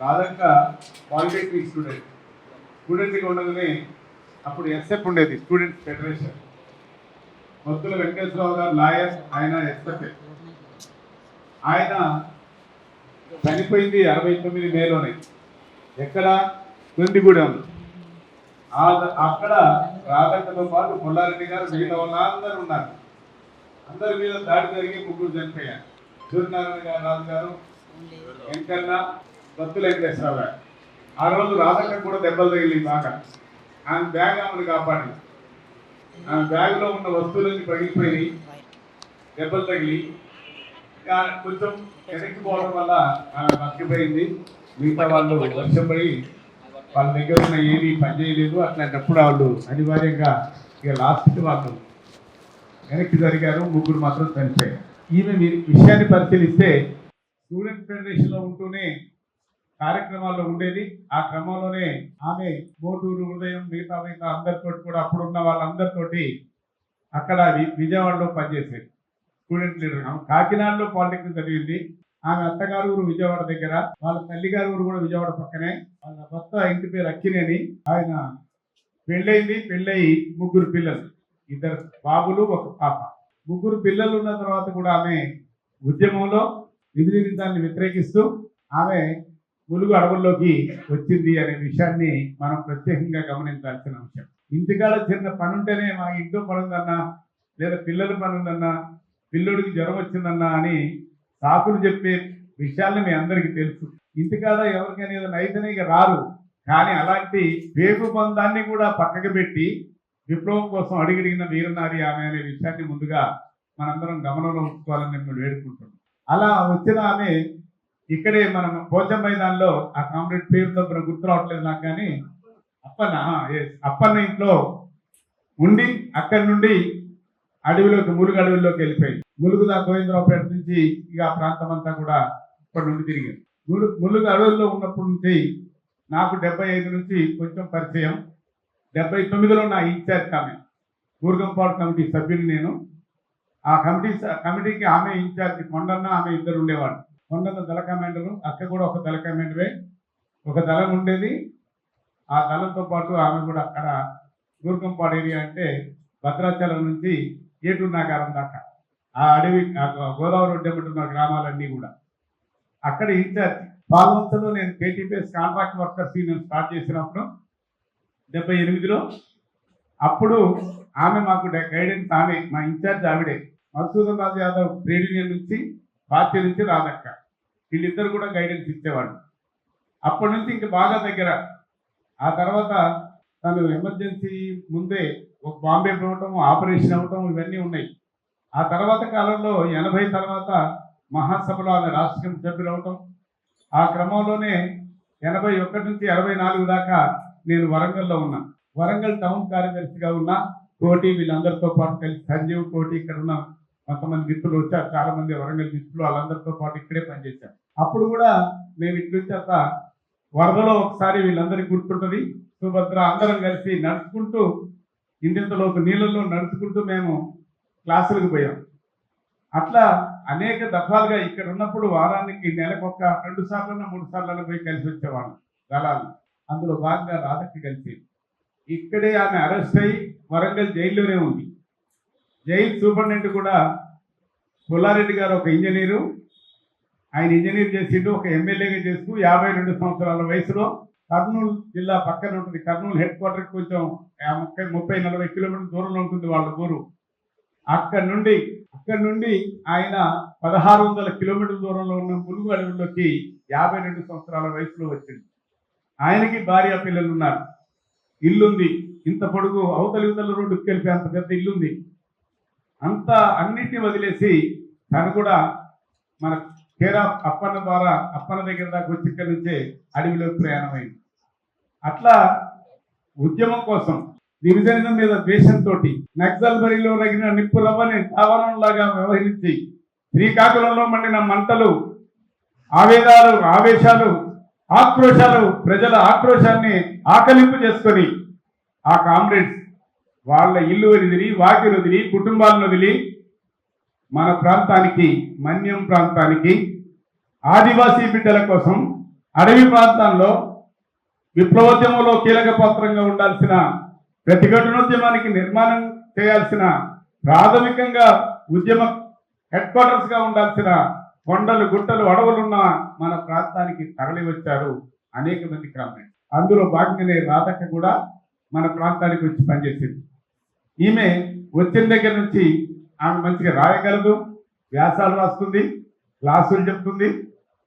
రాధక్క polytechnic student. స్టూడెంట్గా ఉండగానే అప్పుడు ఎస్ఎఫ్ ఉండేది స్టూడెంట్ ఫెడరేషన్. మొత్తుల వెంకటేశ్వరరావు గారు లాయర్ ఆయన ఎస్ఎఫ్ ఆయన చనిపోయింది అరవై తొమ్మిది మేలోనే. ఎక్కడ? కుందిగూడెం అక్కడ రాధక్కతో పాటు పుల్లారెడ్డి గారు మిగతా వాళ్ళందరూ ఉన్నారు. అందరి మీద దాడి జరిగి ముగ్గురు చనిపోయారు. సూర్యనారాయణ గారు రాజు గారు వెంకన్న దత్తులు ఏం గారు ఆ రోజు రాధక్క కూడా దెబ్బలు తగిలి బాగా. ఆమె బ్యాగ్ ఆమెను కాపాడి ఆమె బ్యాగ్లో ఉన్న వస్తువులన్నీ పగిలిపోయి దెబ్బలు తగిలి కొంచెం వెనక్కి పోవడం వల్ల ఆమె మర్చిపోయింది మిగతా వాళ్ళు వర్షం పడి వాళ్ళ దగ్గర ఉన్న ఏమీ పనిచేయలేదు అట్లాంటప్పుడు వాళ్ళు అనివార్యంగా ఇక లాస్ట్ వాళ్ళు వెనక్కి జరిగారు. ముగ్గురు మాత్రం చనిపోయారు. ఈమె మీరు విషయాన్ని పరిశీలిస్తే స్టూడెంట్ ఫెడరేషన్లో ఉంటూనే కార్యక్రమాల్లో ఉండేది. ఆ క్రమంలోనే ఆమె మోటూరు హృదయం మిగతా మిగతా అందరితోటి కూడా అప్పుడున్న వాళ్ళందరితోటి అక్కడ విజయవాడలో పనిచేసేది. Student leader. ఆమె కాకినాడలో పాలిటెక్నిక్ చదివింది. ఆమె అత్తగారు ఊరు విజయవాడ దగ్గర. వాళ్ళ తల్లిగారు ఊరు కూడా విజయవాడ పక్కనే. వాళ్ళ భర్త ఇంటి పేరు అక్కినేని. ఆయన పెళ్ళయింది. పెళ్ళయి ముగ్గురు పిల్లలు. ఇద్దరు బాబులు ఒక పాప. ముగ్గురు పిల్లలు ఉన్న తర్వాత కూడా ఆమె ఉద్యమంలో విభజించాన్ని వ్యతిరేకిస్తూ ఆమె ములుగు అడవుల్లోకి వచ్చింది అనే విషయాన్ని మనం ప్రత్యేకంగా గమనించాల్సిన అంశం. ఇంటికాడ చిన్న పని ఉంటేనే మా ఇంట్లో పని ఉందన్నా లేదా పిల్లల పని ఉందన్నా పిల్లోడికి జ్వరం వచ్చిందన్నా అని సాకులు చెప్పే విషయాలు మీ అందరికీ తెలుసు. ఇంటికాడ ఎవరికైనా ఏదైనా అయితేనే రారు. కానీ అలాంటి పేగు బంధాన్ని కూడా పక్కకు పెట్టి విప్లవం కోసం అడిగిడిగిన వీరనారి ఆమె అనే విషయాన్ని ముందుగా మనందరం గమనంలో ఉంచుకోవాలని మేము వేడుకుంటున్నాం. అలా వచ్చిన ఆమె ఇక్కడే మనం భోజన మైదానంలో ఆ కామ్రేడ్ పేరుతో మనకు గుర్తు రావట్లేదు నాకు కానీ అప్పన్న అప్పన్న ఇంట్లో ఉండి అక్కడి నుండి అడవిలోకి మురుగు అడవిలోకి వెళ్ళిపోయింది. ములుగు దా గోవిందరావుపేట నుంచి ఇక ఆ ప్రాంతం అంతా కూడా ఇప్పటి నుండి తిరిగింది. ములు ములుగు అడవుల్లో ఉన్నప్పటి నుంచి నాకు డెబ్బై ఐదు నుంచి కొంచెం పరిచయం. డెబ్బై తొమ్మిదిలో నా ఇన్ఛార్జ్ ఆమె ఊర్గంపాడు కమిటీ సభ్యుని నేను. ఆ కమిటీ కమిటీకి ఆమె ఇన్ఛార్జ్ కొండన్న ఆమె ఇద్దరు ఉండేవాళ్ళు. కొండన్న దళ కమాండరు అక్క కూడా ఒక దళ కమాండరే. ఒక దళం ఉండేది. ఆ దళంతో పాటు ఆమె కూడా అక్కడ దూర్గంపాడు ఏరియా అంటే భద్రాచలం నుంచి ఏటున్నాకారం దాకా. ఆ అడవి గోదావరి ఒడ్డెమ్మటున్న గ్రామాలన్నీ కూడా. అక్కడ ఇన్ఛార్జ్ పాల్వంచలో నేను కేటీపీఎస్ కాంట్రాక్ట్ వర్కర్స్ నేను స్టార్ట్ చేసినప్పుడు డెబ్బై ఎనిమిదిలో అప్పుడు ఆమె మాకు గైడెన్స్ ఆమె మా ఇన్ఛార్జ్ ఆవిడే. మధుసూదన్ రాజు యాదవ్ ట్రేడ్ యూనియన్ నుంచి పార్టీ నుంచి రాదక్క. వీళ్ళిద్దరు కూడా గైడెన్స్ ఇచ్చేవాళ్ళు. అప్పటి నుంచి ఇంక బాగా దగ్గర. ఆ తర్వాత తను ఎమర్జెన్సీ ముందే ఒక బాంబే పోవటం ఆపరేషన్ అవ్వటం ఇవన్నీ ఉన్నాయి. ఆ తర్వాత కాలంలో ఎనభై తర్వాత మహాసభలో ఆమె రాష్ట్ర సభ్యులు అవటం. ఆ క్రమంలోనే ఎనభై ఒకటి నుంచి అరవై నాలుగు దాకా నేను వరంగల్లో ఉన్నా. వరంగల్ టౌన్ కార్యదర్శిగా ఉన్నా కోటి వీళ్ళందరితో పాటు కలిసి సంజీవ్ కోటి ఇక్కడ ఉన్న కొంతమంది మిత్రులు వచ్చారు. చాలా మంది వరంగల్ మిత్రులు వాళ్ళందరితో పాటు ఇక్కడే పనిచేశారు. అప్పుడు కూడా మేము ఇట్లా వచ్చాక వరదలో ఒకసారి వీళ్ళందరికీ గుర్తుంటుంది. సుభద్ర అందరం కలిసి నడుచుకుంటూ ఇంటింతలోపు నీళ్ళల్లో నడుచుకుంటూ మేము క్లాసులకు పోయాం. అట్లా అనేక దఫాలుగా ఇక్కడ ఉన్నప్పుడు వారానికి నెలకొక రెండు సార్లు మూడు సార్లు పోయి కలిసి వచ్చేవాళ్ళం దళాలు. అందులో భాగంగా రాధకి కలిసి. ఇక్కడే ఆమె అరెస్ట్ అయ్యి వరంగల్ జైల్లోనే ఉంది. జైలు సూపరింటెండెంట్ కూడా పుల్లారెడ్డి గారు ఒక ఇంజనీరు. ఆయన ఇంజనీర్ చేసిండు ఒక ఎమ్మెల్యేగా చేస్తూ యాభై రెండు సంవత్సరాల వయసులో కర్నూలు జిల్లా పక్కన ఉంటుంది. కర్నూలు హెడ్ క్వార్టర్కి కొంచెం ముప్పై ముప్పై నలభై కిలోమీటర్ల దూరంలో ఉంటుంది వాళ్ళ ఊరు. అక్కడి నుండి అక్కడి నుండి ఆయన పదహారు వందల కిలోమీటర్ల దూరంలో ఉన్న ములుగు అడవుల్లోకి యాభై రెండు సంవత్సరాల వయసులో వచ్చింది ఆయనకి భార్య పిల్లలు ఉన్నారు. ఇల్లుంది. ఇంత పొడుగు అవతలి ఇవతల రోడ్డుకి వెళ్ళి అంత పెద్ద ఇల్లుంది. అంత అన్నిటిని వదిలేసి తను కూడా మన కేరా అప్పన్న ద్వారా అప్పన్న దగ్గర దాకా వచ్చి ఇక్కడి నుంచే అడవిలోకి ప్రయాణమైంది. అట్లా ఉద్యమం కోసం విభజన మీద ద్వేషంతో నక్సల్ బరిలో రగిన నిప్పులవ్వని లాగా వ్యవహరించి శ్రీకాకుళంలో మండిన మంటలు ఆవేదాలు ఆవేశాలు ఆక్రోశాలు ప్రజల ఆక్రోశాన్ని ఆకలింపు చేసుకొని ఆ కామ్రేడ్స్ వాళ్ళ ఇల్లు వదిలి వాకిలు వదిలి కుటుంబాలను వదిలి మన ప్రాంతానికి మన్యం ప్రాంతానికి ఆదివాసీ బిడ్డల కోసం అడవి ప్రాంతాల్లో విప్లవోద్యమంలో కీలక పాత్రంగా ఉండాల్సిన ప్రతిఘటనోద్యమానికి నిర్మాణం చేయాల్సిన ప్రాథమికంగా ఉద్యమ హెడ్ క్వార్టర్స్గా ఉండాల్సిన కొండలు గుట్టలు అడవులున్న మన ప్రాంతానికి తరలి వచ్చారు అనేక మంది కామెంట్ అందులో భాగంగానే రాధక్క కూడా మన ప్రాంతానికి వచ్చి పనిచేసింది. ఈమె వచ్చిన దగ్గర నుంచి ఆమె మంచిగా రాయగలదు వ్యాసాలు రాస్తుంది క్లాసులు చెప్తుంది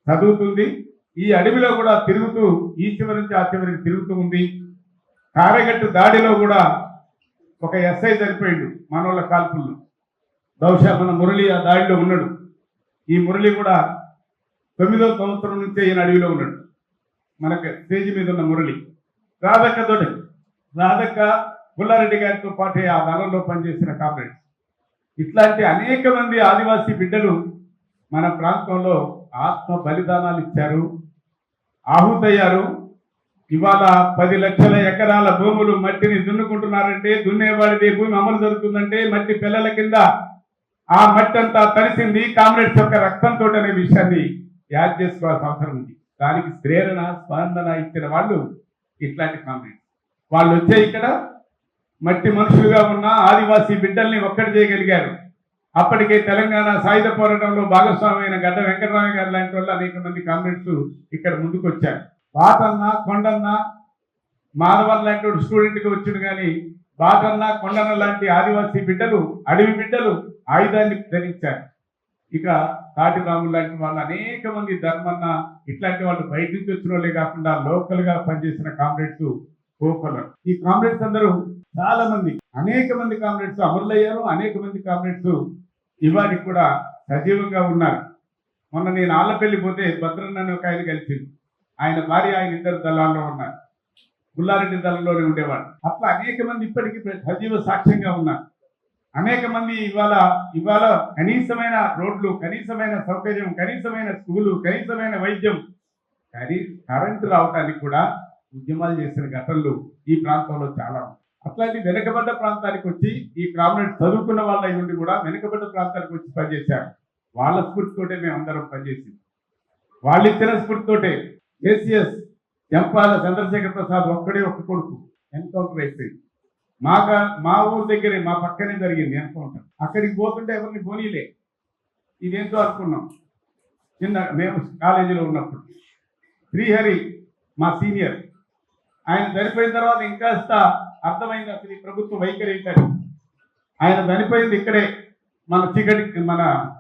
చదువుతుంది. ఈ అడవిలో కూడా తిరుగుతూ ఈ చివరి నుంచి ఆ చివరికి తిరుగుతూ ఉంది. కారగట్టు దాడిలో కూడా ఒక ఎస్ఐ చనిపోయిండు మనోళ్ళ కాల్పుల్లో. బహుశా మన మురళి ఆ దాడిలో ఉన్నాడు. ఈ మురళి కూడా తొమ్మిదో సంవత్సరం నుంచే ఈయన అడవిలో ఉన్నాడు. మనకు స్టేజ్ మీద ఉన్న మురళి. రాధక్క తోటి రాధక్క పుల్లారెడ్డి గారితో పాటు ఆ దళంలో పనిచేసిన కామ్రేడ్స్. ఇట్లాంటి అనేక మంది ఆదివాసీ బిడ్డలు మన ప్రాంతంలో ఆత్మ బలిదానాలు ఇచ్చారు ఆహుతయ్యారు. ఇవాళ పది లక్షల ఎకరాల భూములు మట్టిని దున్నుకుంటున్నారంటే దున్నేవాడిది భూమి అమలు జరుగుతుందంటే మట్టి పిల్లల కింద ఆ మట్టి అంతా తడిసింది కామ్రేడ్స్ యొక్క రక్తంతో అనే విషయాన్ని యాద్ చేసుకోవాల్సిన అవసరం ఉంది. దానికి ప్రేరణ స్పందన ఇచ్చిన వాళ్ళు ఇట్లాంటి కామ్రేడ్స్. వాళ్ళు వచ్చే ఇక్కడ మట్టి మనుషులుగా ఉన్న ఆదివాసీ బిడ్డల్ని ఒక్కటి చేయగలిగారు. అప్పటికే తెలంగాణ సాయుధ పోరాటంలో భాగస్వామైన గడ్డ వెంకటరామయ్య గారు లాంటి వాళ్ళు అనేక మంది కామ్రేడ్స్ ఇక్కడ ముందుకు వచ్చారు బాటన్న కొండన్న మాధవన్ లాంటి వాడు స్టూడెంట్గా కానీ బాటన్న కొండన్న లాంటి ఆదివాసీ బిడ్డలు అడవి బిడ్డలు ఆయుధాన్ని ధరించారు. ఇక తాటి రాములు లాంటి వాళ్ళు అనేక మంది ధర్మన్న ఇట్లాంటి వాళ్ళు బయట నుంచి వచ్చిన వాళ్ళే కాకుండా లోకల్గా పనిచేసిన కామ్రేడ్స్ కోపలు ఈ కామ్రేడ్స్ అందరూ చాలా మంది అనేక మంది కామ్రేడ్స్ అమరులయ్యారు అనేక మంది కామ్రేడ్స్ ఇవాటికి కూడా సజీవంగా ఉన్నారు. మొన్న నేను ఆళ్ళపల్లి పోతే భద్రన్న అనే ఒక ఆయన కలిసింది ఆయన భార్య ఆయన ఇద్దరు దళాల్లో ఉన్నారు. పుల్లారెడ్డి దళంలోనే ఉండేవాడు అట్లా అనేక మంది ఇప్పటికీ సజీవ సాక్ష్యంగా ఉన్నారు. అనేక మంది ఇవాళ ఇవాళ కనీసమైన రోడ్లు కనీసమైన సౌకర్యం కనీసమైన స్కూలు కనీసమైన వైద్యం కానీ కరెంటు రావటానికి కూడా ఉద్యమాలు చేసిన ఘటనలు ఈ ప్రాంతంలో చాలా ఉన్నాయి. అట్లాంటి వెనుకబడ్డ ప్రాంతానికి వచ్చి ఈ కామ్రేడ్ చదువుకున్న వాళ్ళ నుండి కూడా వెనుకబడ్డ ప్రాంతానికి వచ్చి పనిచేశారు వాళ్ళ స్ఫూర్తితోటే మేము అందరం పనిచేసింది వాళ్ళు ఇచ్చిన స్ఫూర్తితోటే ఏసీఎస్ జంపాల చంద్రశేఖర్ ప్రసాద్ ఒక్కడే ఒక్క కొడుకు. ఎన్కౌంటర్ అయిపోయింది. మా మా ఊరు దగ్గరే మా పక్కనే జరిగింది ఎన్కౌంటర్. అక్కడికి పోతుంటే ఎవరిని పోనీలే. ఇదేంటో అనుకున్నాం. చిన్న మేము కాలేజీలో ఉన్నప్పుడు. శ్రీహరి మా సీనియర్. ఆయన చనిపోయిన తర్వాత ఇంకాస్త అర్థమైంది? అసలు ఈ ప్రభుత్వ వైఖరి ఏంటని ఆయన చనిపోయింది ఇక్కడే మన చీకటి మన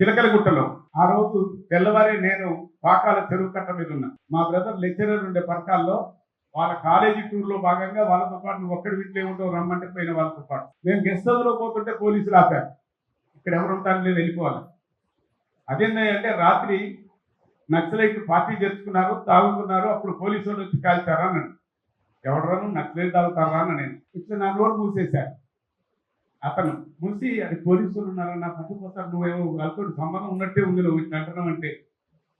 చిలకలగుట్టలో. ఆ రోజు తెల్లవారి నేను పాకాల చెరువు కట్ట మీద ఉన్నా. మా బ్రదర్ లెక్చరర్ ఉండే పరకాల్లో వాళ్ళ కాలేజీ టూర్లో భాగంగా వాళ్ళతో పాటు నువ్వు ఒక్కడి వీటిలో ఉండవు రమ్మంటే పోయిన వాళ్ళతో పాటు. నేను గెస్ట్ హౌస్లో పోతుంటే పోలీసులు ఆపారు. ఇక్కడ ఎవరు ఉంటారు లేదు వెళ్ళిపోవాలి. అదేంటంటే రాత్రి నక్సలైట్ పార్టీ జరుపుకున్నారు తాగుకున్నారు అప్పుడు పోలీసు వాళ్ళు వచ్చి కాల్చారా అన్నాడు. ఎవడరాను నచ్చలేదు తాగుతారా అని నేను ఇట్లా నా నోరు మూసేశాను అతను మూసి అది పోలీసులు ఉన్నారు? నా పట్టుకోతారు నువ్వేమో వాళ్ళతో సంబంధం ఉన్నట్టే ఉంది నువ్వు ఇట్లా అంటున్నావు అంటే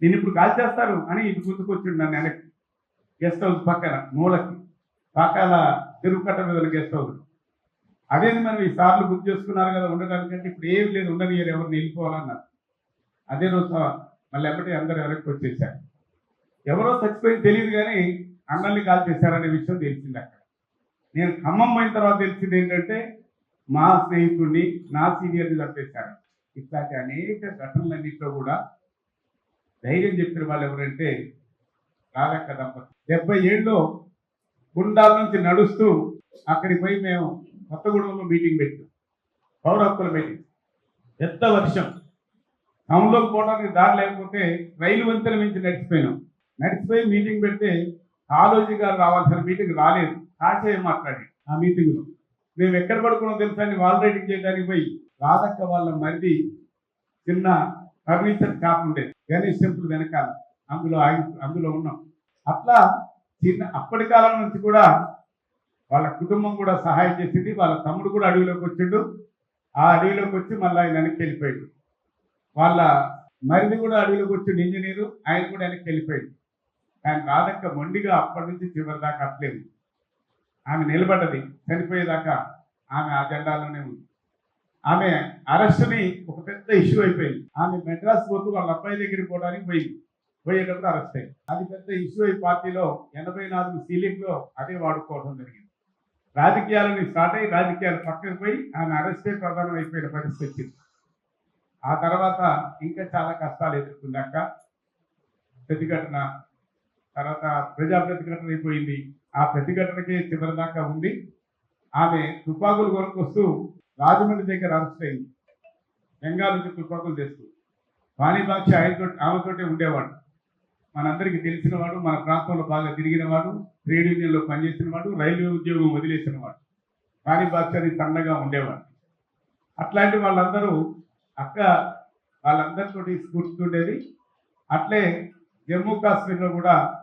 నేను ఇప్పుడు కాల్చేస్తారు అని ఇటు గుర్తుకొచ్చిండు నన్ను వెనక్కి. గెస్ట్ హౌస్ పక్కన మూలకి. పాకాల తిరుగు కట్ట మీద గెస్ట్ హౌస్. అదేంది మనం ఈ సార్లు బుక్ చేసుకున్నారు కదా ఉండడానికంటే ఇప్పుడు ఏం లేదు ఉండని ఎవరిని వెళ్ళిపోవాలన్నారు. అదే రోజు మళ్ళీ ఎప్పటి అందరు వెనక్కి వచ్చేసారు ఎవరో చచ్చిపోయింది తెలియదు కానీ అన్నల్ని కాల్ చేశారనే విషయం తెలిసింది అక్కడ. నేను ఖమ్మం పోయిన తర్వాత తెలిసింది ఏంటంటే మా స్నేహితుడిని నా సీనియర్ని చంపేశారు. ఇట్లాంటి అనేక ఘటనలన్నింటిలో కూడా ధైర్యం చెప్పిన వాళ్ళు ఎవరంటే రాధక్క దంపతి డెబ్బై ఏళ్ళలో గుండాల నుంచి నడుస్తూ అక్కడికి పోయి మేము కొత్తగూడెంలో మీటింగ్ పెట్టాం. పౌర హక్కుల మీటింగ్. పెద్ద వర్షం. టౌన్లోకి పోవడానికి దారి లేకపోతే రైలు వంతెన మించి నడిచిపోయినాం. నడిచిపోయి మీటింగ్ పెడితే కాలోజీ గారు రావాల్సిన మీటింగ్ రాలేదు. కాసేపు మాట్లాడి. ఆ మీటింగ్లో మేము ఎక్కడ పడుకున్నాం తెలుసా అని వాల్ రైటింగ్ చేయడానికి పోయి రాధక్క వాళ్ళ మరిది చిన్న ఫర్నిచర్ షాప్ ఉండేది గణేష్ టెంపుల్ వెనకాల అందులో ఆగి అందులో ఉన్నాం. అట్లా చిన్న అప్పటి కాలం నుంచి కూడా వాళ్ళ కుటుంబం కూడా సహాయం చేసింది. వాళ్ళ తమ్ముడు కూడా అడవిలోకి వచ్చిండు. ఆ అడవిలోకి వచ్చి మళ్ళీ ఆయన వెనక్కి వెళ్ళిపోయాడు. వాళ్ళ మరిది కూడా అడవిలోకి వచ్చిండు ఇంజనీరు. ఆయన కూడా వెనక్కి వెళ్ళిపోయాడు. కానీ రాధక్క మొండిగా అప్పటి నుంచి చివరి దాకా అట్లేదు. ఆమె నిలబడ్డది చనిపోయేదాకా ఆమె ఆ జెండాలోనే ఉంది. ఆమె అరెస్ట్ని ఒక పెద్ద ఇష్యూ అయిపోయింది. ఆమె మెడ్రాస్ పోతూ వాళ్ళ అబ్బాయి దగ్గరికి పోవడానికి పోయింది. పోయేటప్పుడు అరెస్ట్ అయింది అది పెద్ద ఇష్యూ అయి పార్టీలో ఎనభై నాలుగు సీలింగ్లో అదే వాడుకోవడం జరిగింది. రాజకీయాలని స్టార్ట్ అయ్యి రాజకీయాలు పక్కకు పోయి ఆమె అరెస్టే ప్రధానం అయిపోయిన పరిస్థితి వచ్చింది. ఆ తర్వాత ఇంకా చాలా కష్టాలు ఎదుర్కొందాక ప్రతిఘటన తర్వాత ప్రజా ప్రతిఘటన అయిపోయింది. ఆ ప్రతిఘటనకి చివరి దాకా ఉంది ఆమె తుపాకులు కొనుక్కొస్తూ రాజమండ్రి దగ్గర అరెస్ట్ అయింది. బెంగాల్ నుంచి తుపాకులు తెస్తూ. వాణిబాక్షి ఆయనతో ఆమెతోటే ఉండేవాడు. మనందరికీ తెలిసినవాడు మన ప్రాంతంలో బాగా తిరిగినవాడు ట్రేడ్ యూనియన్లో పనిచేసినవాడు రైల్వే ఉద్యోగం వదిలేసినవాడు. వాణిబాక్షి అది సన్నగా ఉండేవాడు. అట్లాంటి వాళ్ళందరూ అక్క వాళ్ళందరితోటి స్ఫూర్తుండేది అట్లే జమ్మూ కాశ్మీర్లో కూడా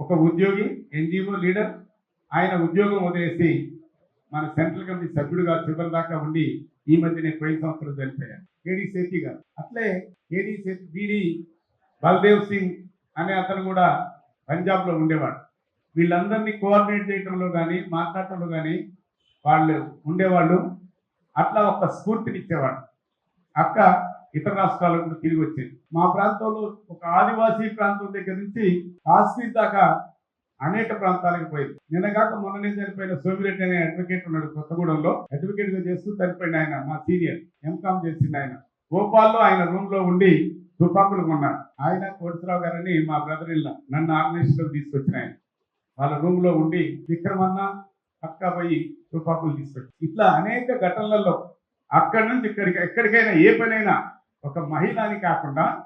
ఒక ఉద్యోగి ఎన్జిఓ లీడర్ ఆయన ఉద్యోగం వదిలేసి మన సెంట్రల్ కమిటీ సభ్యుడిగా చివరి దాకా ఉండి ఈ మధ్యనే పోయిన సంవత్సరం చనిపోయారు కేడి సేతి గారు. అట్లే కేడి సేతి బీడీ బల్దేవ్ సింగ్ అనే అతను కూడా పంజాబ్లో ఉండేవాడు. వీళ్ళందరినీ కోఆర్డినేట్ చేయడంలో కానీ మాట్లాడటంలో కానీ వాళ్ళు ఉండేవాళ్ళు. అట్లా ఒక స్ఫూర్తినిచ్చేవాడు. అక్క ఇతర రాష్ట్రాలకు కూడా తిరిగి వచ్చింది మా ప్రాంతంలో ఒక ఆదివాసీ ప్రాంతం దగ్గర నుంచి కాశ్మీర్ దాకా అనేక ప్రాంతాలకు పోయింది. నిన్నగాక మొన్ననే చనిపోయిన సోమిరెడ్డి అనే అడ్వకేట్ ఉన్నాడు కొత్తగూడెంలో. అడ్వకేట్గా చేస్తూ చనిపోయిన ఆయన మా సీనియర్ ఎంకామ్ చేసింది ఆయన. భోపాల్లో ఆయన రూమ్లో ఉండి తుపాకులు కొన్నాడు. ఆయన కోటిరావు గారని మా బ్రదర్ ఇల్ల నన్ను ఆర్గనైజేషన్ తీసుకొచ్చిన ఆయన. వాళ్ళ రూమ్లో ఉండి విక్రమన్న అక్క పోయి తుపాకులు తీసుకొచ్చి ఇట్లా అనేక ఘటనలలో అక్కడి నుంచి ఇక్కడికి ఎక్కడికైనా ఏ పనైనా ఒక మహిళని కాకుండా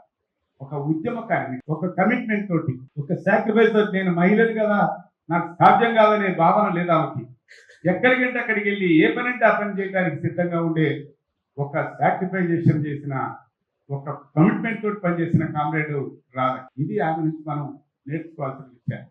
ఒక ఉద్యమకారిని ఒక కమిట్మెంట్ తోటి ఒక సాక్రిఫైస్ తోటి నేను మహిళని కదా నాకు సాధ్యం కాదనే భావన లేదా ఆమెకి? ఎక్కడికంటే అక్కడికి వెళ్ళి ఏ పని అంటే ఆ పని చేయడానికి సిద్ధంగా ఉండే ఒక సాక్రిఫైజేషన్ చేసిన ఒక కమిట్మెంట్ తోటి పనిచేసిన కామ్రేడ్ రాధ. ఇది ఆమె నుంచి మనం నేర్చుకోవాల్సిన విషయం.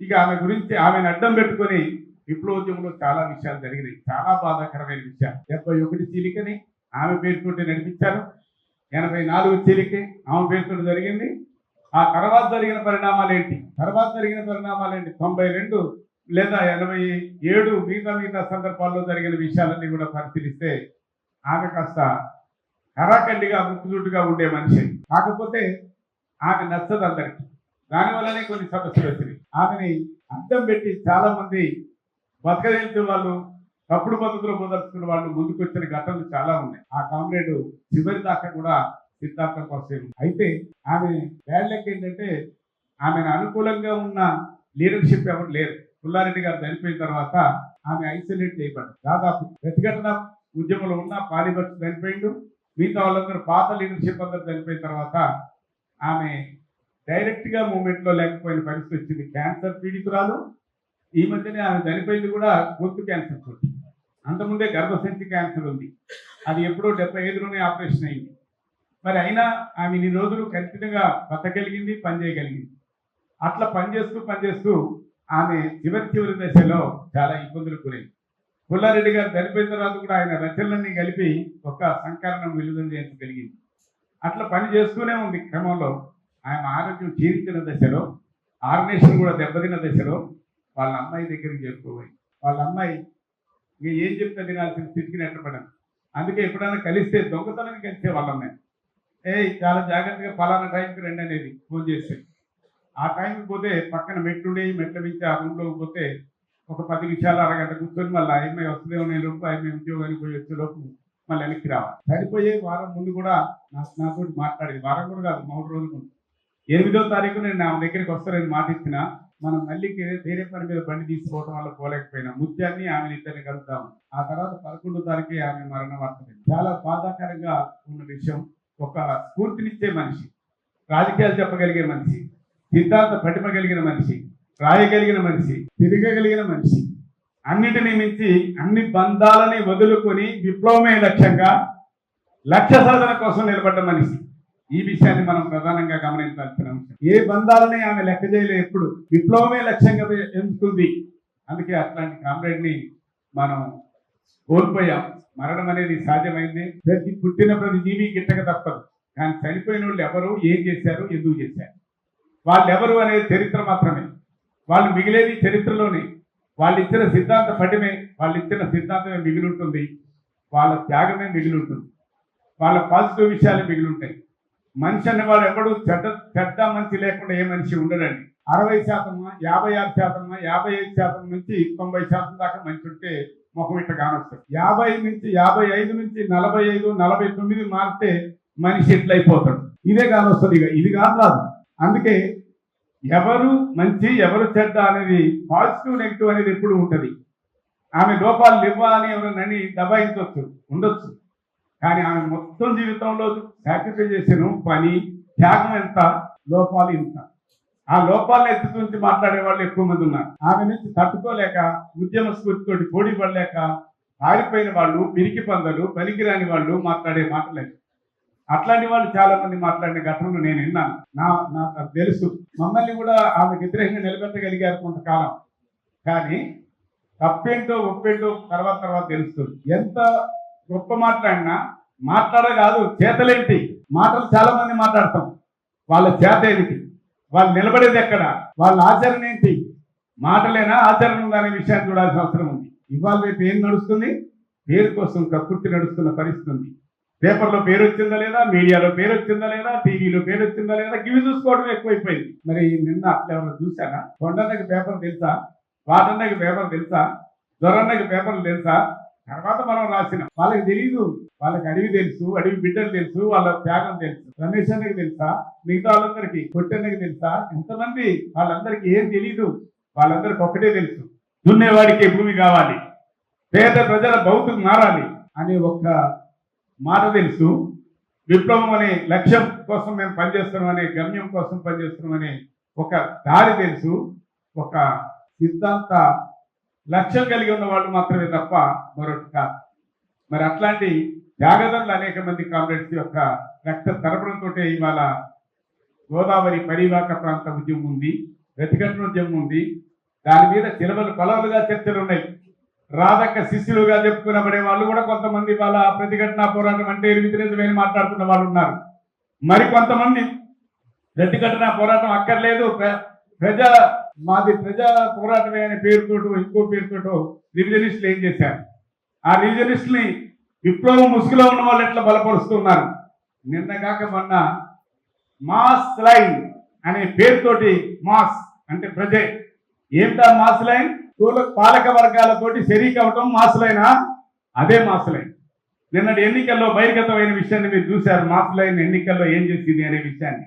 ఇక ఆమె గురించి ఆమెను అడ్డం పెట్టుకొని విప్లవోద్యమంలో చాలా విషయాలు జరిగినాయి. చాలా బాధాకరమైన విషయాలు. డెబ్బై ఒకటి చీలికని ఆమె పేరుతోటి నడిపించారు. ఎనభై నాలుగు చీలిక ఆమె జరిగింది. ఆ తర్వాత జరిగిన పరిణామాలు ఏంటి తర్వాత జరిగిన పరిణామాలు ఏంటి తొంభై రెండు లేదా ఎనభై ఏడు మిగతా మిగతా సందర్భాల్లో జరిగిన విషయాలన్నీ కూడా పరిశీలిస్తే ఆమె కాస్త కరాకండిగా ముక్కుజుట్టుగా ఉండే మనిషి. కాకపోతే ఆమె నచ్చదు అందరికి. దానివల్లనే కొన్ని సమస్యలు వచ్చినాయి. ఆమెని అర్థం పెట్టి చాలామంది బతకలేని వాళ్ళు తప్పుడు పద్ధతిలో మొదలుచుకున్న వాళ్ళు ముందుకు వచ్చిన ఘటనలు చాలా ఉన్నాయి. ఆ కామ్రేడ్ చివరి దాకా కూడా సిద్ధార్థ కోసం అయితే ఆమె బ్యాడ్ ఏంటంటే ఆమెను అనుకూలంగా ఉన్న లీడర్షిప్ ఎవరు లేరు. పుల్లారెడ్డి గారు చనిపోయిన తర్వాత ఆమె ఐసోలేట్ చేయబడ్డారు. దాదాపు ప్రతిఘటన ఉద్యమంలో ఉన్న పాలిభక్తి చనిపోయిండు. మిగతా వాళ్ళందరూ పాత లీడర్షిప్ అందరూ చనిపోయిన తర్వాత ఆమె డైరెక్ట్గా మూమెంట్లో లేకపోయిన పరిస్థితి వచ్చింది. క్యాన్సర్ పీడితురాలు. ఈ మధ్యనే ఆమె చనిపోయింది కూడా గొంతు క్యాన్సర్ తోటి. అంతకుముందే గర్భసంచి క్యాన్సర్ ఉంది. అది ఎప్పుడో డెబ్బై ఐదులోనే ఆపరేషన్ అయింది. మరి అయినా ఆమె ఇన్ని రోజులు ఖచ్చితంగా బతకగలిగింది పనిచేయగలిగింది అట్లా పనిచేస్తూ పనిచేస్తూ ఆమె చివరి చివరి దశలో చాలా ఇబ్బందులు గురైంది. పుల్లారెడ్డి గారు చనిపోయిన తర్వాత కూడా ఆయన రచనలన్నీ కలిపి ఒక సంకలనం విడుదల చేయగలిగింది అట్లా పని చేస్తూనే ఉంది క్రమంలో. ఆయన ఆరోగ్యం క్షీణించిన దశలో ఆర్నేషన్ కూడా దెబ్బతిన్న దశలో వాళ్ళ అమ్మాయి దగ్గరికి చేరుకోబోయింది వాళ్ళ అమ్మాయి ఇంకా ఏం చెప్తే తినాల్సిన స్థితికి నెట్టబడాను అందుకే ఎప్పుడైనా కలిస్తే దొంగతనం కలిసే వాళ్ళం నేను. ఏ చాలా జాగ్రత్తగా పలానా టైంకి రండి అనేది ఫోన్ చేస్తే. ఆ టైంకి పోతే పక్కన మెట్లుండే మెట్ల మించి ఆ రూమ్లోకి పోతే ఒక పది నిమిషాలు అరగంట కూర్చొని మళ్ళీ అమ్మాయి వస్తుందేమో నేను లోపు అమ్మాయి ఉద్యోగానికి పోయి వచ్చే లోపు మళ్ళీ వెనక్కి రావాలి. సరిపోయే వారం ముందు కూడా నా నాతో మాట్లాడేది. వారం కూడా కాదు మూడు రోజులు ముందు. ఎనిమిదో తారీఖు నేను నా దగ్గరికి వస్తానని మాట ఇచ్చిన. మనం మళ్ళీ వేరే పని మీద బండి తీసుకోవడం వల్ల పోలేకపోయినా ముత్యాన్ని ఆమె ఇద్దరిని కలుద్దాము ఆ తర్వాత పదకొండో తారీఖే ఆమె మరణ వార్త చాలా బాధాకరంగా ఉన్న విషయం ఒక స్ఫూర్తినిచ్చే మనిషి రాజకీయాలు చెప్పగలిగే మనిషి సిద్ధాంత పటిమ కలిగిన మనిషి రాయగలిగిన మనిషి తిరగగలిగిన మనిషి అన్నిటిని మించి అన్ని బంధాలని వదులుకొని విప్లవమే లక్ష్యంగా లక్ష్య సాధన కోసం నిలబడ్డ మనిషి. ఈ విషయాన్ని మనం ప్రధానంగా గమనించాల్సిన అంశం. ఏ బంధాలని ఆమె లెక్క చేయలేదు ఎప్పుడు? విప్లవమే లక్ష్యంగా ఎందుకుంది అందుకే అట్లాంటి కామ్రేడ్ని మనం కోల్పోయాం. మరణం అనేది సాధ్యమైంది. ప్రతి పుట్టిన ప్రతి జీవి గిట్టక తప్పదు. కానీ చనిపోయిన వాళ్ళు ఎవరు ఏం చేశారు ఎందుకు చేశారు? వాళ్ళు ఎవరు అనేది చరిత్ర మాత్రమే. వాళ్ళు మిగిలేది చరిత్రలోనే. వాళ్ళు ఇచ్చిన సిద్ధాంత పటిమే. వాళ్ళు ఇచ్చిన సిద్ధాంతమే మిగిలి ఉంటుంది. వాళ్ళ త్యాగమే మిగిలి ఉంటుంది. వాళ్ళ పాజిటివ్ విషయాలు మిగిలి ఉంటాయి. మనిషి అనేవాడు ఎవడు చెడ్డ చెడ్డ మంచి లేకుండా ఏ మనిషి ఉండడండి. అరవై శాతమా యాభై ఆరు శాతమా యాభై ఐదు శాతం నుంచి తొంభై శాతం దాకా మనిషి ఉంటే ముఖం ఇట్ట కానొస్తుంది. యాభై నుంచి యాభై ఐదు నుంచి నలభై ఐదు నలభై తొమ్మిది మారితే మనిషి ఎట్లయిపోతాడు? ఇదే కానొస్తుంది ఇక. ఇది కాదు రాదు అందుకే ఎవరు మంచి ఎవరు చెడ్డ అనేది పాజిటివ్ నెగిటివ్ అనేది ఎప్పుడు ఉంటుంది. ఆమె లోపాలు లేవా అని ఎవరినని దబాయించవచ్చు ఉండొచ్చు. కానీ ఆమె మొత్తం జీవితంలో సాక్రిఫై చేసిన పని త్యాగం ఎంత? లోపాలు ఇంత. ఆ లోపాలను ఎత్తు నుంచి మాట్లాడే వాళ్ళు ఎక్కువ మంది ఉన్నారు. ఆమె నుంచి తట్టుకోలేక ఉద్యమ స్ఫూర్తితోటి పోటీ పడలేక పారిపోయిన వాళ్ళు పిరికి పందలు పనికిరాని వాళ్ళు మాట్లాడే మాటలేదు అట్లాంటి వాళ్ళు చాలా మంది మాట్లాడిన ఘటనలు నేను విన్నాను. నా నాకు తెలుసు. మమ్మల్ని కూడా ఆమె వ్యతిరేకంగా నిలబెట్టగలిగారు కొంతకాలం. కానీ తప్పేంటో ఒప్పేంటో తర్వాత తర్వాత తెలుస్తుంది. ఎంత గొప్ప మాట్లాడినా మాట్లాడ కాదు చేతలేంటి? మాటలు చాలా మంది మాట్లాడతాం. వాళ్ళ చేత ఏమిటి వాళ్ళు నిలబడేది ఎక్కడ? వాళ్ళ ఆచరణ ఏంటి? మాటలేనా ఆచరణ ఉందా అనే విషయాన్ని చూడాల్సిన అవసరం ఉంది. ఇవాళ రేపు ఏం నడుస్తుంది? పేరు కోసం కక్కుర్తి నడుస్తున్న పరిస్థితి ఉంది. పేపర్లో పేరు వచ్చిందా లేదా? మీడియాలో పేరు వచ్చిందా లేదా? టీవీలో పేరు వచ్చిందా లేదా? గివి చూసుకోవడం ఎక్కువైపోయింది. మరి నిన్న అట్లా ఎవరు చూసారా కొండన్నకి పేపర్ తెలుసా? వాటన్నకి పేపర్ తెలుసా? దొరన్నకి పేపర్లు తెలుసా? తర్వాత మనం రాసిన వాళ్ళకి తెలియదు వాళ్ళకి అడవి తెలుసు అడవి బిడ్డలు తెలుసు వాళ్ళ త్యాగం తెలుసు. రమేష్ అన్నకి తెలుసా? మిగతా వాళ్ళందరికీ కొట్టన్నకి తెలుసా? ఎంతమంది? వాళ్ళందరికీ ఏం తెలియదు వాళ్ళందరికి ఒక్కటే తెలుసు. దున్నేవాడికి భూమి కావాలి? పేద ప్రజల భౌతిక మారాలి అనే ఒక్క మాట తెలుసు. విప్లవం అనే లక్ష్యం కోసం మేము పనిచేస్తున్నాం అనే గమ్యం కోసం పనిచేస్తున్నాం అనే ఒక దారి తెలుసు. ఒక సిద్ధాంత లక్ష్యం కలిగి ఉన్న వాళ్ళు మాత్రమే తప్ప మరొకటి కాదు. మరి అట్లాంటి త్యాగదనులు అనేక మంది కామ్రేడ్స్ యొక్క రక్త తరపడంతో ఇవాళ గోదావరి పరివాహక ప్రాంత ఉద్యమం ఉంది ప్రతిఘటన ఉద్యమం ఉంది. దాని మీద చిలవలు కొలవలుగా చర్చలు ఉన్నాయి. రాధక్క శిష్యులుగా చెప్పుకునబడే వాళ్ళు కూడా కొంతమంది వాళ్ళ ప్రతిఘటన పోరాటం అంటే వ్యతిరేకమైన మాట్లాడుతున్న వాళ్ళు ఉన్నారు. మరి కొంతమంది ప్రతిఘటన పోరాటం అక్కర్లేదు ప్రజా మాది ప్రజా పోరాటమే అనే పేరుతోటో ఇంకో పేరుతోటో రివిజనిస్టులు ఏం చేశారు? ఆ రివిజనిస్టుని విప్లవం ముసుగులో ఉన్న వాళ్ళు ఎట్లా బలపరుస్తున్నారు? నిన్న కాక మొన్న మాస్ లైన్ అనే పేరుతోటి మాస్ అంటే ప్రజే. ఏమిటా మాస్ లైన్? పాలక వర్గాలతోటి శరీక్ అవటం మాస్ లైనా? అదే మాస్ లైన్. నిన్నటి ఎన్నికల్లో బహిర్గతమైన విషయాన్ని మీరు చూశారు. మాస్ లైన్ ఎన్నికల్లో ఏం చేసింది అనే విషయాన్ని.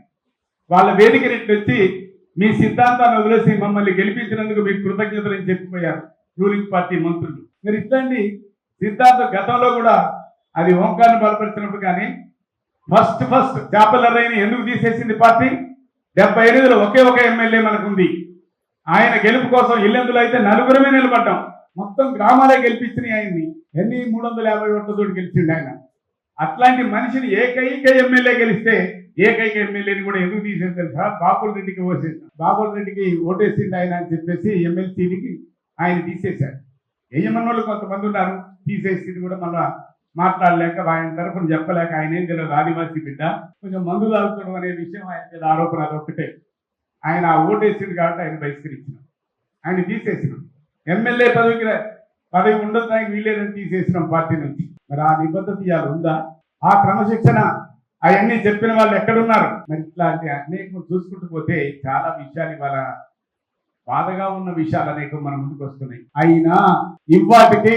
వాళ్ళ వేదిక రెట్లు వచ్చి మీ సిద్ధాంతాన్ని వదిలేసి మమ్మల్ని గెలిపించినందుకు మీకు కృతజ్ఞతలు అని చెప్పిపోయారు రూలింగ్ పార్టీ మంత్రులు. మీరు ఇట్లాంటి సిద్ధాంతం గతంలో కూడా అది ఓంకాన్ని బలపరిచినప్పుడు కానీ ఫస్ట్ ఫస్ట్ చేపలరైన ఎందుకు తీసేసింది పార్టీ? డెబ్బై ఎనిమిదిలో ఒకే ఒక ఎమ్మెల్యే మనకుంది. ఆయన గెలుపు కోసం ఇల్లెందులో అయితే నలుగురమే నిలబడ్డాం. మొత్తం గ్రామాలే గెలిపించినాయి ఆయన్ని. ఎన్ని? మూడు వందల యాభై ఓట్లతో గెలిచిండు ఆయన. అట్లాంటి మనిషిని ఏకైక ఎమ్మెల్యే గెలిస్తే ఏకైక ఎమ్మెల్యేని కూడా ఎందుకు తీసేది తెలుసా? బాబుల్ రెడ్డికి ఓసేసి బాబుల్ రెడ్డికి ఓటేసింది ఆయన అని చెప్పేసి ఎమ్మెల్సీకి ఆయన తీసేశారు. వేయమన్న వాళ్ళు కొంతమంది ఉన్నారు. తీసేసింది కూడా మళ్ళా మాట్లాడలేక ఆయన తరఫున చెప్పలేక ఆయన ఏం తెలియదు. ఆదివాసీ బిడ్డ. కొంచెం మందు తాగుతాడు అనే విషయం ఆయన మీద ఆరోపణ అదొక్కటే ఆయన ఆ ఓటేసింది కాబట్టి ఆయన బహిష్కరించినాం. ఆయన తీసేసినాం. ఎమ్మెల్యే పదవికి పదవి పదవి ఆయన వీలేదని తీసేసినాం పార్టీ నుంచి. మరి ఆ నిబద్ధత ఉందా? ఆ క్రమశిక్షణ అవన్నీ చెప్పిన వాళ్ళు ఎక్కడున్నారు? ఇట్లాంటి అనేకం చూసుకుంటూ పోతే చాలా విషయాలు ఇవాళ బాధగా ఉన్న విషయాలు అనేకం మన ముందుకు వస్తున్నాయి. అయినా ఇవాటికి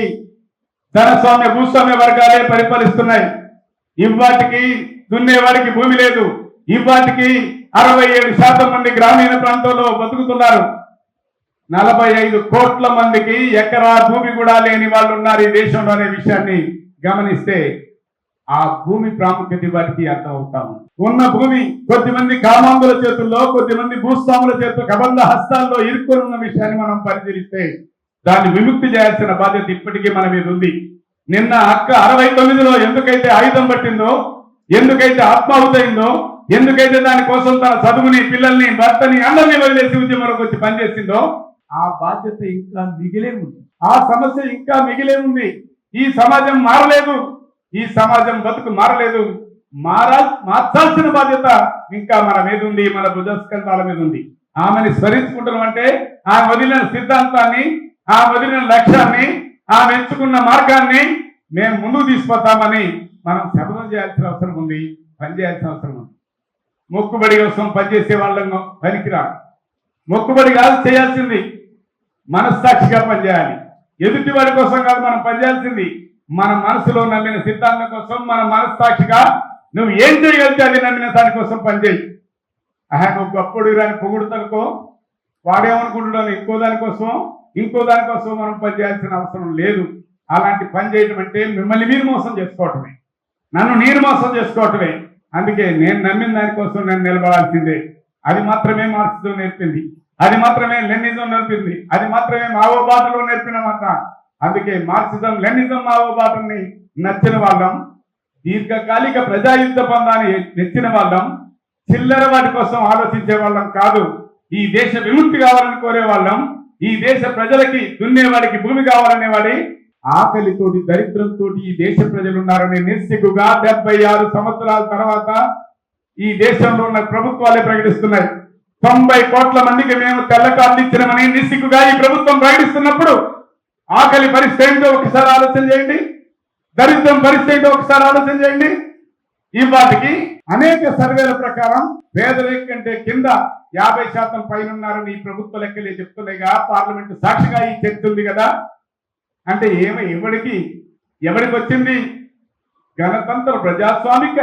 ధనస్వామ్య భూస్వామ్య వర్గాలే పరిపాలిస్తున్నాయి. ఇవాటికి దున్నేవాడికి భూమి లేదు. ఇవాటికి అరవై ఏడు శాతం మంది గ్రామీణ ప్రాంతాల్లో బతుకుతున్నారు. నలభై ఐదు కోట్ల మందికి ఎకరా భూమి కూడా లేని వాళ్ళు ఉన్నారు ఈ దేశంలో అనే విషయాన్ని గమనిస్తే ఆ భూమి ప్రాముఖ్యత వారికి అర్థం అవుతాము ఉన్న భూమి కొద్దిమంది కామాంగుల చేతుల్లో కొద్దిమంది భూస్వాముల చేతుల్లో కబంధ హస్తాల్లో ఇరుక్కుని ఉన్న విషయాన్ని మనం పరిశీలిస్తే దాన్ని విముక్తి చేయాల్సిన బాధ్యత ఇప్పటికీ మన మీద ఉంది. నిన్న అక్క అరవై తొమ్మిదిలో ఎందుకైతే ఆయుధం పట్టిందో ఎందుకైతే ఆత్మాహుతయిందో ఎందుకైతే దానికోసం తన చదువుని పిల్లల్ని భర్తని అందరినీ వదిలేసి ఉద్యమంలోకి వచ్చి పనిచేసిందో ఆ బాధ్యత ఇంకా మిగిలే ఉంది. ఆ సమస్య ఇంకా మిగిలే ఉంది. ఈ సమాజం మారలేదు. ఈ సమాజం బతుకు మారలేదు. మారా మార్చాల్సిన బాధ్యత ఇంకా మన మీద ఉంది మన భుజస్కంధాల మీద ఉంది. ఆమెని స్మరించుకుంటున్నాం అంటే ఆమె వదిలిన సిద్ధాంతాన్ని ఆ వదిలిన లక్ష్యాన్ని ఆమె ఎంచుకున్న మార్గాన్ని మేము ముందుకు తీసుకుపోతామని మనం శపథం చేయాల్సిన అవసరం ఉంది పనిచేయాల్సిన అవసరం ఉంది. మొక్కుబడి కోసం పనిచేసే వాళ్ళం పనికిరా మొక్కుబడి కాదు చేయాల్సింది మనస్సాక్షిగా పనిచేయాలి. ఎదుటి వాడి కోసం కాదు మనం పనిచేయాల్సింది మన మనసులో నమ్మిన సిద్ధాంతం కోసం మన మనస్సాక్షిగా నువ్వు ఏం చేయగలితే అది నమ్మిన దానికోసం పనిచేయి. ఆయన గొప్పడు రాని పొగుడుతనుకో వాడేమనుకుంటున్నాను ఇంకో దానికోసం ఇంకో దానికోసం మనం పనిచేయాల్సిన అవసరం లేదు. అలాంటి పని చేయటం అంటే మిమ్మల్ని మీరు మోసం చేసుకోవటమే. నన్ను నేను మోసం చేసుకోవటమే. అందుకే నేను నమ్మిన దానికోసం నేను నిలబడాల్సిందే. అది మాత్రమే మార్క్సిజం నేర్పింది. అది మాత్రమే లెనిజం నేర్పింది. అది మాత్రమే మావో బాటలో నేర్పిన మాట. అందుకే మార్క్సిజం లెనిజం మావో నచ్చిన వాళ్ళం. దీర్ఘకాలిక ప్రజాయుద్ధ బంధాన్ని నెచ్చిన వాళ్ళం. చిల్లర వాటి కోసం ఆలోచించే వాళ్ళం కాదు. ఈ దేశ విముక్తి కావాలని కోరే వాళ్ళం. ఈ దేశ ప్రజలకి దున్నేవాడికి భూమి కావాలనేవాడి ఆకలితోటి దరిద్రంతో ఈ దేశ ప్రజలు ఉన్నారని నిస్సిగ్గుగా డెబ్బై ఆరు సంవత్సరాల తర్వాత ఈ దేశంలో ఉన్న ప్రభుత్వాలే ప్రకటిస్తున్నాయి. తొంభై కోట్ల మందికి మేము తెల్ల కార్డు ఇచ్చినామని నిస్సిగ్గుగా ఈ ప్రభుత్వం ప్రకటిస్తున్నప్పుడు ఆకలి పరిస్థితి ఏంటో ఒకసారి ఆలోచన చేయండి. దరిద్రం పరిస్థితి ఏంటో ఒకసారి ఆలోచన చేయండి. ఈ వాటికి అనేక సర్వేల ప్రకారం పేదరిక కంటే కింద యాభై శాతం పైన ఉన్నారని ఈ ప్రభుత్వ లెక్కలే చెప్తున్నాయిగా పార్లమెంట్ సాక్షిగా ఈ చర్చ ఉంది కదా. అంటే ఏమి ఎవడికి ఎవరికి వచ్చింది? గణతంత్ర ప్రజాస్వామిక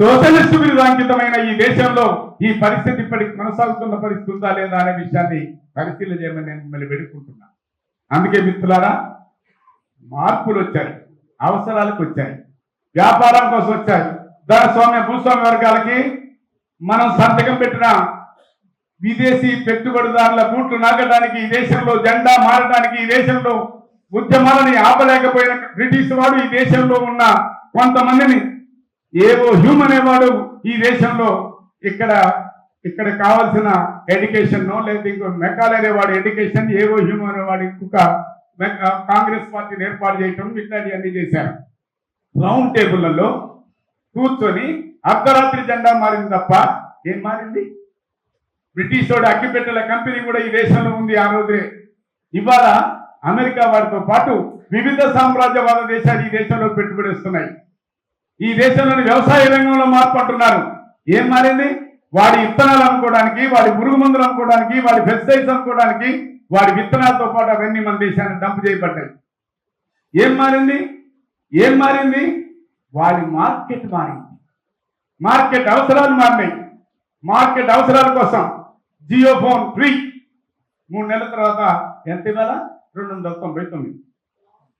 సోషలిస్టు విరుదాంకితమైన ఈ దేశంలో ఈ పరిస్థితి ఇప్పటికి కొనసాగుతున్న పరిస్థితి ఉందా లేదా అనే విషయాన్ని పరిశీలన చేయమని నేను మిమ్మల్ని వేడుకుంటున్నాను. అందుకే మిత్రులారా మార్పులు వచ్చాయి అవసరాలకు వచ్చాయి వ్యాపారం కోసం వచ్చాయి ధనస్వామ్య భూస్వామ్య వర్గాలకి మనం సంతకం పెట్టిన విదేశీ పెట్టుబడిదారుల బూట్లు నాగడానికి ఈ దేశంలో జెండా మారడానికి ఈ దేశంలో ఉద్యమాలని ఆపలేకపోయిన బ్రిటిష్ వాడు ఈ దేశంలో ఉన్న కొంతమందిని ఏవో హ్యూమ్ అనేవాడు ఈ దేశంలో ఇక్కడ ఇక్కడ కావాల్సిన ఎడ్యుకేషన్ లేదా ఇంకో మెకాల్ అనేవాడు ఎడ్యుకేషన్ ఏవో హ్యూమ్ అనేవాడు ఇంకొక కాంగ్రెస్ పార్టీని ఏర్పాటు చేయటం ఇట్లాంటివన్నీ చేశారు. రౌండ్ టేబుల్లలో కూర్చొని అర్ధరాత్రి జెండా మారింది తప్ప ఏం మారింది? బ్రిటిష్ వాడు అగ్గిపెట్టెల కంపెనీ కూడా ఈ దేశంలో ఉంది ఆ రోజే. ఇవాళ అమెరికా వాడితో పాటు వివిధ సామ్రాజ్యవాద దేశాలు ఈ దేశంలో పెట్టుబడి వస్తున్నాయి. ఈ దేశంలోని వ్యవసాయ రంగంలో మార్పు అంటున్నారు. ఏం మారింది? వాడి విత్తనాలు అమ్ముకోవడానికి వాడి పురుగు మందులు అమ్ముకోవడానికి వాడి పెస్టిసైడ్స్ అమ్ముకోవడానికి వాడి విత్తనాలతో పాటు అవన్నీ మన దేశాన్ని డంప్ చేయబడ్డాయి. ఏం మారింది? ఏం మారింది? వాడి మార్కెట్ మారింది. మార్కెట్ అవసరాలు మారినాయి. మార్కెట్ అవసరాల కోసం జియో ఫోన్ ఫ్రీ మూడు నెలల తర్వాత ఎంత ఇవాళ రెండు వందల తొంభై తొమ్మిది.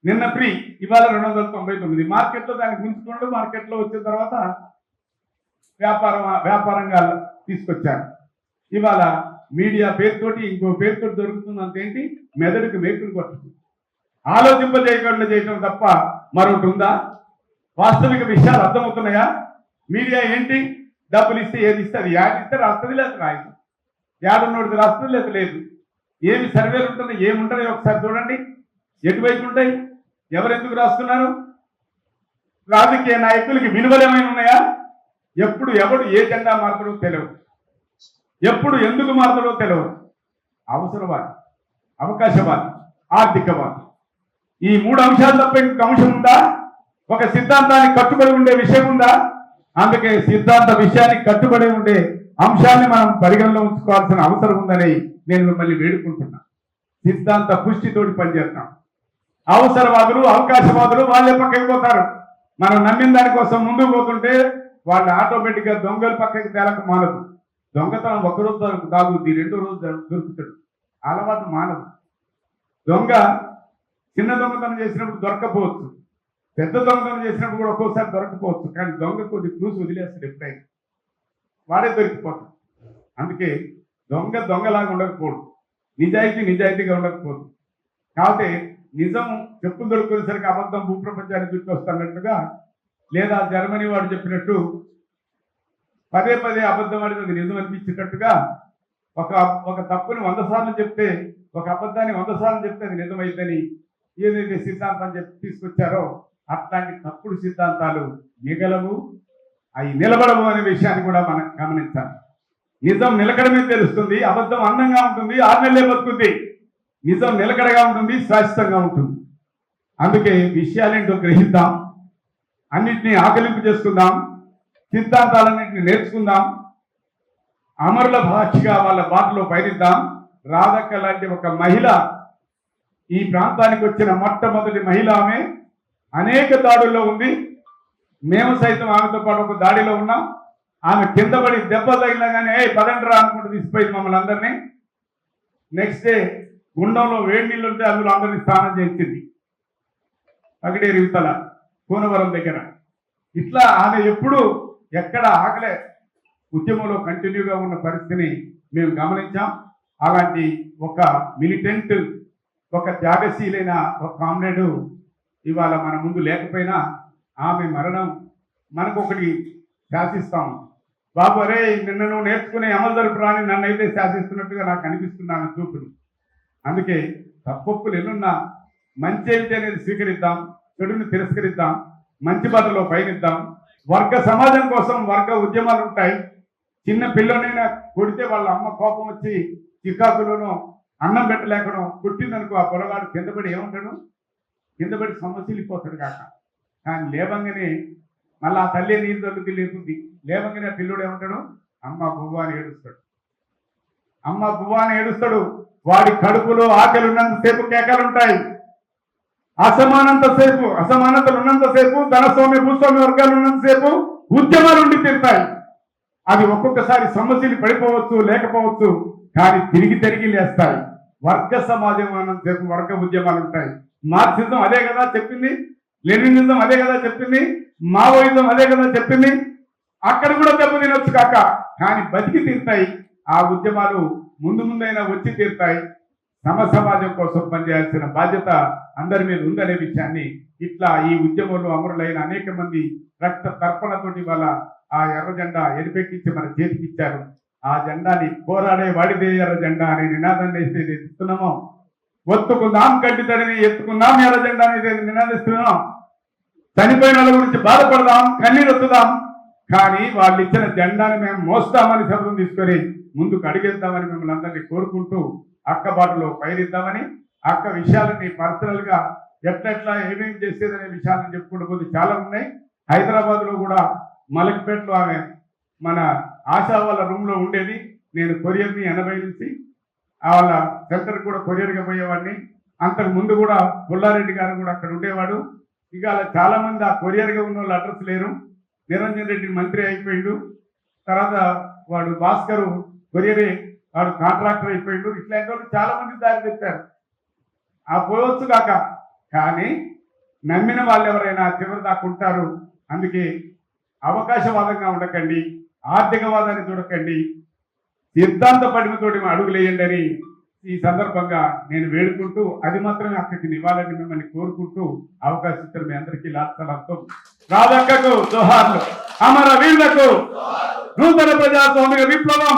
నిన్న ఫ్రీ ఇవాళ రెండు వందల తొంభై తొమ్మిది. మార్కెట్లో దానికి గుంజుకోండి మార్కెట్లో వచ్చిన తర్వాత వ్యాపారం వ్యాపారంగా తీసుకొచ్చారు. ఇవాళ మీడియా పేరుతోటి ఇంకో పేరుతోటి దొరుకుతున్నంత ఏంటి? మెదడుకు మేకులు కొట్టుతుంది ఆలోచింపజేయకుండా చేయటం తప్ప మరొకటి ఉందా? వాస్తవిక విషయాలు అర్థమవుతున్నాయా? మీడియా ఏంటి? డబ్బులు ఇస్తే ఏది ఇస్తే అది. యాడ్ ఇస్తే రాస్తుంది లేదు రాయదు. యాడ్ ఉన్నోడిది రాస్తుంది లేదు లేదు. ఏమి సర్వేలు ఉంటున్నాయి ఏముంటున్నాయి ఒకసారి చూడండి. ఎటువైపు ఉంటాయి? ఎవరెందుకు రాస్తున్నారు? రాజకీయ నాయకులకి విలువలు ఏమైనా ఉన్నాయా? ఎప్పుడు ఎవడు ఏ జెండా మారుతాడో తెలియవు ఎప్పుడు ఎందుకు మారుతాడో తెలియదు అవసరవాది అవకాశవాది ఆర్థికవాది. ఈ మూడు అంశాలు తప్ప ఇంకొక అంశం ఉందా? ఒక సిద్ధాంతానికి కట్టుబడి ఉండే విషయం ఉందా? అందుకే సిద్ధాంత విషయానికి కట్టుబడి ఉండే అంశాన్ని మనం పరిగణలో ఉంచుకోవాల్సిన అవసరం ఉందని నేను మిమ్మల్ని వేడుకుంటున్నా. సిద్ధాంత పుష్టితోటి పనిచేస్తాం. అవసరవాదులు అవకాశవాదులు వాళ్ళే పక్కకి పోతారు. మనం నమ్మిన దానికోసం ముందుకు పోతుంటే వాళ్ళు ఆటోమేటిక్గా దొంగలు పక్కకి తేలక మానదు. దొంగతనం ఒక రోజు దొరకు- దాగుద్ది రెండో రోజు దొరుకుతాడు. అలవాటు మానదు. దొంగ చిన్న దొంగతనం చేసినప్పుడు దొరకపోవచ్చు పెద్ద దొంగతనం చేసినప్పుడు కూడా ఒక్కోసారి దొరకపోవచ్చు కానీ దొంగ కొద్ది క్లూస్ వదిలేస్తాడు ఎప్పుడైనా. వాడే దొరికిపోతాడు. అందుకే దొంగ దొంగలాగా ఉండకపోడు. నిజాయితీ నిజాయితీగా ఉండకపోదు. కాబట్టి నిజం చెప్పులు దొరుకునేసరికి అబద్ధం భూప్రపంచాన్ని చుట్టూ వస్తున్నట్టుగా లేదా జర్మనీ వాడు చెప్పినట్టు పదే పదే అబద్ధం ఆడితే నిజం అనిపించేటట్టుగా ఒక ఒక తప్పుని వంద సార్లు చెప్తే ఒక అబద్ధాన్ని వంద సార్లు చెప్తే అది నిజమైందని ఏదైతే సిద్ధాంతం చెప్పి తీసుకొచ్చారో అట్లాంటి తప్పుడు సిద్ధాంతాలు మిగలవు అవి నిలబడవు అనే విషయాన్ని కూడా మనం గమనించాలి. నిజం నిలకడమే తెలుస్తుంది అబద్ధం అందంగా ఉంటుంది ఆరు నెలలే బతుకుతుంది నిజం నిలకడగా ఉంటుంది శాశ్వతంగా ఉంటుంది. అందుకే విషయాలేంటో గ్రహిద్దాం. అన్నింటినీ ఆకలింపు చేసుకుందాం సిద్ధాంతాలన్నింటినీ నేర్చుకుందాం అమరుల భాషగా వాళ్ళ బాటలో పయనిద్దాం రాధక్క లాంటి ఒక మహిళ ఈ ప్రాంతానికి వచ్చిన మొట్టమొదటి మహిళ ఆమె. అనేక దాడుల్లో ఉంది. మేము సైతం ఆమెతో పాటు ఒక దాడిలో ఉన్నాం. ఆమె కింద పడి దెబ్బ తగిలినా కానీ ఏ పదండ్రా అనుకుంటూ తీసిపోయింది మమ్మల్ని అందరినీ. నెక్స్ట్ డే గుండంలో వేడి నీళ్ళు ఉంటే అందులో అందరినీ స్నానం చేసింది పగిడేరు యువతల కోనవరం దగ్గర. ఇట్లా ఆమె ఎప్పుడు ఎక్కడ ఆగలే ఉద్యమంలో కంటిన్యూగా ఉన్న పరిస్థితిని మేము గమనించాం. అలాంటి ఒక మిలిటెంట్ ఒక త్యాగశీలైన ఒక కామ్రేడు ఇవాళ మన ముందు లేకపోయినా ఆమె మరణం మనకు ఒకటి శాసిస్తాం. బాబు అరే నిన్న నువ్వు నేర్చుకునే అమలు జరుపురాని నన్ను అయితే శాసిస్తున్నట్టుగా నాకు అనిపిస్తున్నాను చూపుడు చూపులు. అందుకే తప్పొప్పులు ఎన్నున్నా మంచి అయితే అనేది స్వీకరిద్దాం. చెడుని తిరస్కరిద్దాం మంచి బాటలో పయనిద్దాం. వర్గ సమాజం కోసం వర్గ ఉద్యమాలు ఉంటాయి. చిన్న పిల్లనైనా కొడితే వాళ్ళ అమ్మ కోపం వచ్చి చికాకులోనో అన్నం పెట్టలేకనో కొట్టిందనుకో ఆ పొలగాడు కింద పడి ఏముంటాడు? కింద పడి సమస్యలిపోతాడు కాక. కానీ లేవంగానే మళ్ళీ ఆ తల్లి నీరు తల్లికి లేకుంది లేవంగానే ఆ పిల్లోడు ఏమంటాడు? అమ్మ బువ్వ అని ఏడుస్తాడు. అమ్మ బువ్వ అని ఏడుస్తాడు. వాడి కడుపులో ఆకలి ఉన్నంతసేపు కేకలు అసమానంత సేపు అసమానతలు ఉన్నంతసేపు ధనస్వామి భూస్వామి వర్గాలు ఉన్నంతసేపు ఉద్యమాలు ఉండి తీరుతాయి. అవి ఒక్కొక్కసారి సమస్యలు పడిపోవచ్చు లేకపోవచ్చు కానీ తిరిగి తిరిగి లేస్తాయి. వర్గ సమాజం అన్నంతసేపు వర్గ ఉద్యమాలు ఉంటాయి. మార్క్సిజం అదే కదా చెప్పింది లెనినిజం అదే కదా చెప్పింది మావోయిజం అదే కదా చెప్పింది. అక్కడ కూడా దెబ్బ తినొచ్చు కాక కానీ బతికి తీరుతాయి. ఆ ఉద్యమాలు ముందు ముందైనా వచ్చి తీరుతాయి. సమ సమాజం కోసం పనిచేయాల్సిన బాధ్యత అందరి మీద ఉందనే విషయాన్ని ఇట్లా ఈ ఉద్యమంలో అమరులైన అనేక మంది రక్త తర్పణతోటి వాళ్ళ ఆ ఎర్ర జెండా ఎరిపెక్కించి మన చేతికి ఇచ్చారు. ఆ జెండాని పోరాడే వాడిదే ఎర్ర జెండా అనే నినాదం వేస్తే ఇస్తున్నామో ఒత్తుకుందాం గడ్డితడిని ఎత్తుకుందాం ఎర్ర జెండా అనేది నినాదిస్తున్నాం. చనిపోయిన వాళ్ళ గురించి బాధపడదాం కన్నీరొత్తుదాం కానీ వాళ్ళు ఇచ్చిన జెండాని మేము మోస్తామని శబ్దం తీసుకొని ముందుకు అడిగేద్దామని మిమ్మల్ని అందరినీ కోరుకుంటూ అక్కబాటులో పైరిద్దామని అక్క విషయాలని పర్సనల్గా ఎట్లెట్లా ఏమేం చేసేదనే విషయాలను చెప్పుకుంటూ పోతే చాలా ఉన్నాయి. హైదరాబాద్లో కూడా మలక్పేటలో ఆమె మన ఆశా వాళ్ళ రూమ్లో ఉండేది. నేను కొరియర్ని ఎనభై నుంచి ఆ వాళ్ళ సెంటర్ కూడా కొరియర్గా పోయేవాడిని. అంతకు ముందు కూడా పుల్లారెడ్డి గారు కూడా అక్కడ ఉండేవాడు. ఇక అలా చాలా మంది ఆ కొరియర్గా ఉన్న వాళ్ళు అడ్రస్ లేరు. నిరంజన్ రెడ్డి మంత్రి అయిపోయిండు. తర్వాత వాడు భాస్కర్ కొరియరే వాడు కాంట్రాక్టర్ అయిపోయిండు. ఇట్లాంటి వాళ్ళు చాలా మంది దారి తెచ్చారు ఆ పోవచ్చు కాక. కానీ నమ్మిన వాళ్ళు ఎవరైనా చివరి దాకా ఉంటారు. అందుకే అవకాశవాదంగా ఉండకండి. ఆర్థికవాదాన్ని చూడకండి. సిద్ధాంత పడిమతోటి అడుగులేయండి అని ఈ సందర్భంగా నేను వేడుకుంటూ అది మాత్రమే అక్కడికి నివ్వాలని మిమ్మల్ని కోరుకుంటూ అవకాశం ఇచ్చిన మీ అందరికీ లాత్సలంతో రాధక్కకు జోహార్లు అమర వీళ్ళకు నూతన ప్రజాస్వామిక విప్లవం.